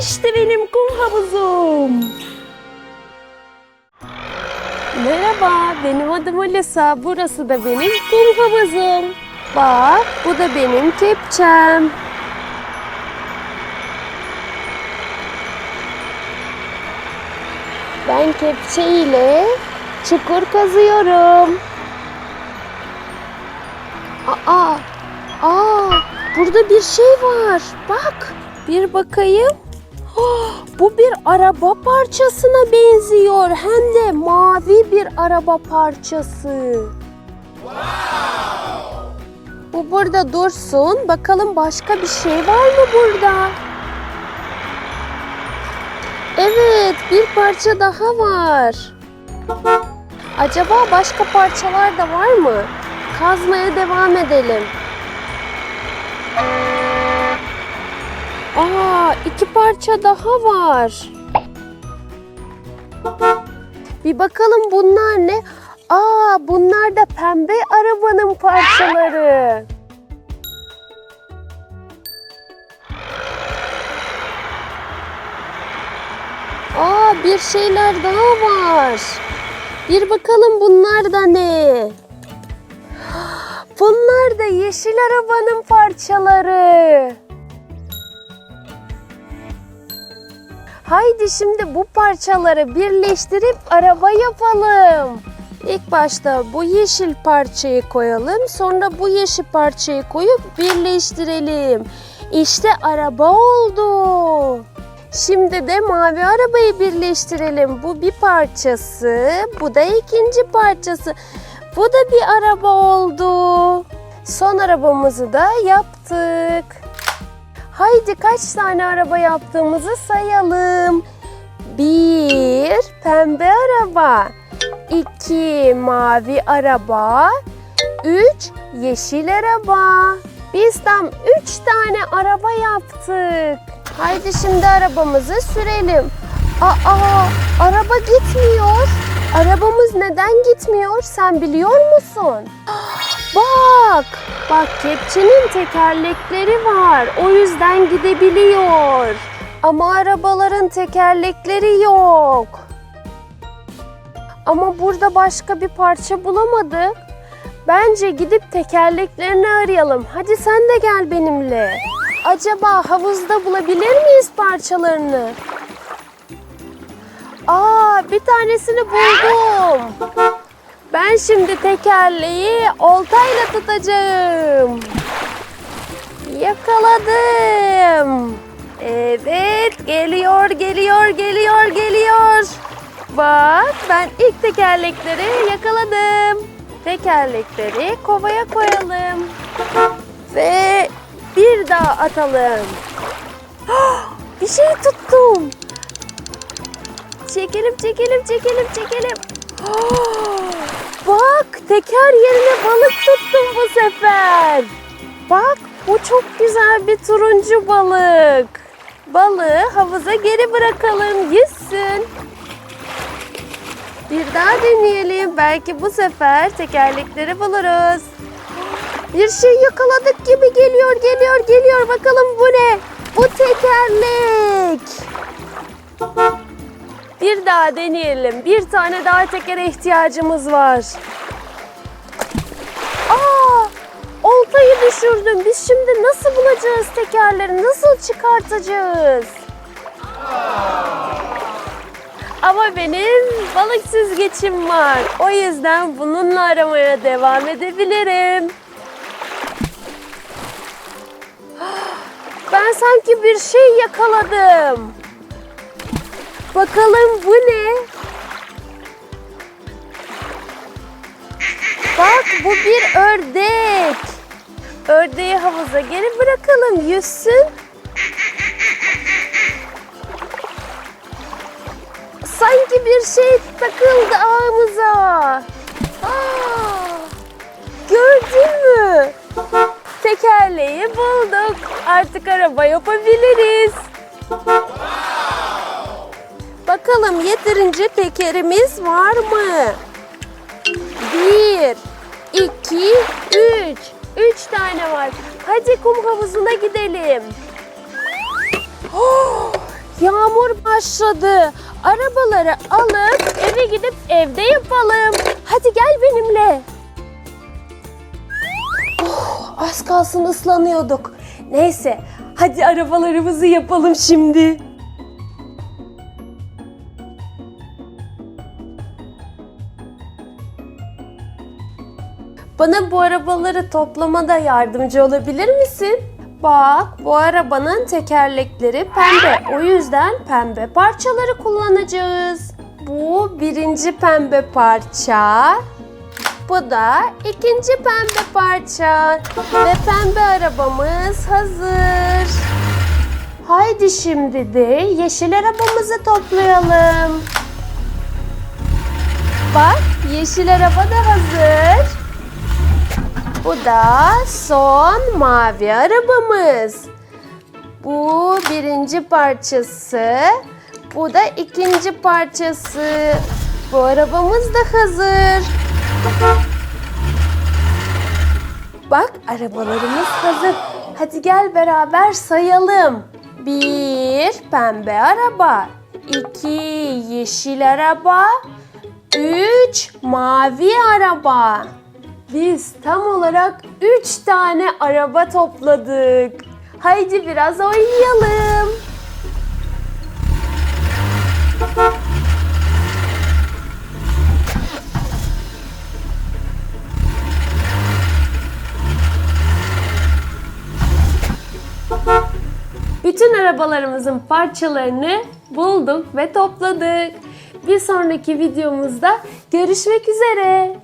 İşte benim kum havuzum. Merhaba, benim adım Alisa. Burası da benim kum havuzum. Bak, bu da benim kepçem. Ben kepçe ile çukur kazıyorum. Aa, aa, burada bir şey var. Bak, bir bakayım. Bu bir araba parçasına benziyor. Hem de mavi bir araba parçası. Bu burada dursun. Bakalım başka bir şey var mı burada? Evet, bir parça daha var. Acaba başka parçalar da var mı? Kazmaya devam edelim. Aa, iki parça daha var. Bir bakalım bunlar ne? Aa, bunlar da pembe arabanın parçaları. Aa, bir şeyler daha var. Bir bakalım bunlar da ne? Bunlar da yeşil arabanın parçaları. Haydi şimdi bu parçaları birleştirip araba yapalım. İlk başta bu yeşil parçayı koyalım. Sonra bu yeşil parçayı koyup birleştirelim. İşte araba oldu. Şimdi de mavi arabayı birleştirelim. Bu bir parçası, bu da ikinci parçası. Bu da bir araba oldu. Son arabamızı da yaptık. Haydi kaç tane araba yaptığımızı sayalım. Bir pembe araba, iki mavi araba, üç yeşil araba. Biz tam üç tane araba yaptık. Haydi şimdi arabamızı sürelim. Aa, araba gitmiyor. Arabamız neden gitmiyor sen biliyor musun? Bak, bak kepçenin tekerlekleri var. O yüzden gidebiliyor. Ama arabaların tekerlekleri yok. Ama burada başka bir parça bulamadık. Bence gidip tekerleklerini arayalım. Hadi sen de gel benimle. Acaba havuzda bulabilir miyiz parçalarını? Aa, bir tanesini buldum. Ben şimdi tekerleği oltayla tutacağım. Yakaladım. Evet, geliyor, geliyor, geliyor, geliyor. Bak, ben ilk tekerlekleri yakaladım. Tekerlekleri kovaya koyalım. Ve bir daha atalım. Bir şey tuttum. Çekelim, çekelim, çekelim, çekelim. Bak teker yerine balık tuttum bu sefer. Bak bu çok güzel bir turuncu balık. Balığı havuza geri bırakalım yüzsün. Bir daha deneyelim. Belki bu sefer tekerlekleri buluruz. Bir şey yakaladık gibi geliyor, geliyor, geliyor. Bakalım bu ne? Bu tekerlek. Bir daha deneyelim. Bir tane daha tekere ihtiyacımız var. Aa! Oltayı düşürdüm. Biz şimdi nasıl bulacağız tekerleri? Nasıl çıkartacağız? Ama benim balık süzgecim var. O yüzden bununla aramaya devam edebilirim. Ben sanki bir şey yakaladım. Bakalım bu ne? Bak bu bir ördek. Ördeği havuza geri bırakalım yüzsün. Sanki bir şey takıldı ağımıza. Aa, gördün mü? Tekerleği bulduk. Artık araba yapabiliriz. Bakalım yeterince tekerimiz var mı? Bir, iki, üç. Üç tane var. Hadi kum havuzuna gidelim. Oh, Yağmur başladı. Arabaları alıp eve gidip evde yapalım. Hadi gel benimle. Oh, az kalsın ıslanıyorduk. Neyse, hadi arabalarımızı yapalım şimdi. Bana bu arabaları toplamada yardımcı olabilir misin? Bak bu arabanın tekerlekleri pembe. O yüzden pembe parçaları kullanacağız. Bu birinci pembe parça. Bu da ikinci pembe parça. Ve pembe arabamız hazır. Haydi şimdi de yeşil arabamızı toplayalım. Bak yeşil araba da hazır. Bu da son mavi arabamız. Bu birinci parçası. Bu da ikinci parçası. Bu arabamız da hazır. Bak arabalarımız hazır. Hadi gel beraber sayalım. Bir pembe araba. iki yeşil araba. Üç mavi araba. Biz tam olarak 3 tane araba topladık. Haydi biraz oynayalım. Bütün arabalarımızın parçalarını bulduk ve topladık. Bir sonraki videomuzda görüşmek üzere.